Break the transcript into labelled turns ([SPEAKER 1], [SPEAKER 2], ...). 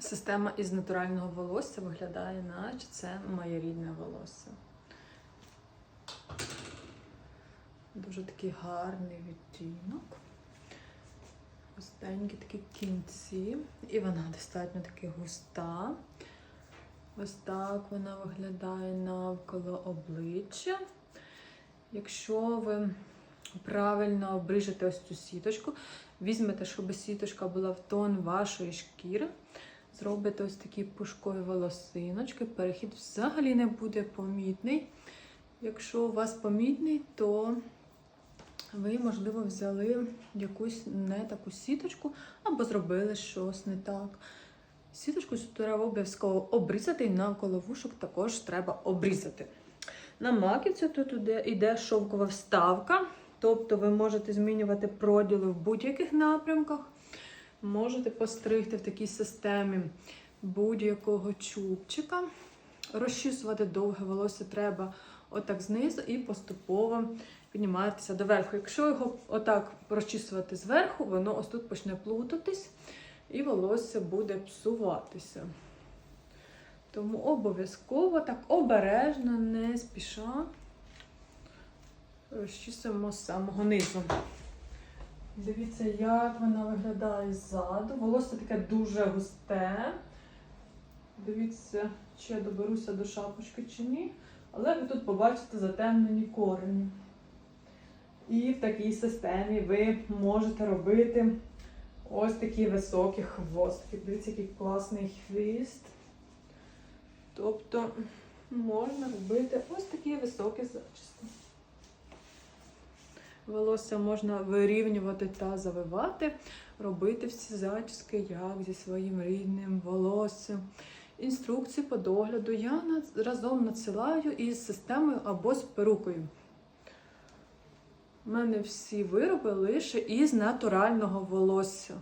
[SPEAKER 1] Система із натурального волосся виглядає, наче це моє рідне волосся. Дуже такий гарний відтінок. Густенькі такі кінці. І вона достатньо таки густа. Ось так вона виглядає навколо обличчя. Якщо ви правильно обріжете ось цю сіточку, візьмете, щоб сіточка була в тон вашої шкіри, зробите ось такі пушкові волосиночки, перехід взагалі не буде помітний. Якщо у вас помітний, то ви, можливо, взяли якусь не таку сіточку або зробили щось не так. Сіточку треба обов'язково обрізати і навколо вушок також треба обрізати. На маківці тут іде шовкова вставка, тобто ви можете змінювати проділи в будь-яких напрямках. Можете постригти в такій системі будь-якого чубчика. Розчісувати довге волосся треба отак знизу і поступово підніматися доверху. Якщо його отак розчісувати зверху, воно ось тут почне плутатись і волосся буде псуватися. Тому обов'язково так обережно, не спіша розчісуємо з самого низу. Дивіться, як вона виглядає ззаду. Волосся таке дуже густе. Дивіться, чи я доберуся до шапочки чи ні. Але ви тут побачите затемнені корені. І в такій системі ви можете робити ось такі високі хвостики. Дивіться, який класний хвіст. Тобто можна робити ось такі високі зачіски. Волосся можна вирівнювати та завивати, робити всі зачіски, як зі своїм рідним волоссям. Інструкції по догляду я разом надсилаю із системою або з перукою. У мене всі вироби лише із натурального волосся.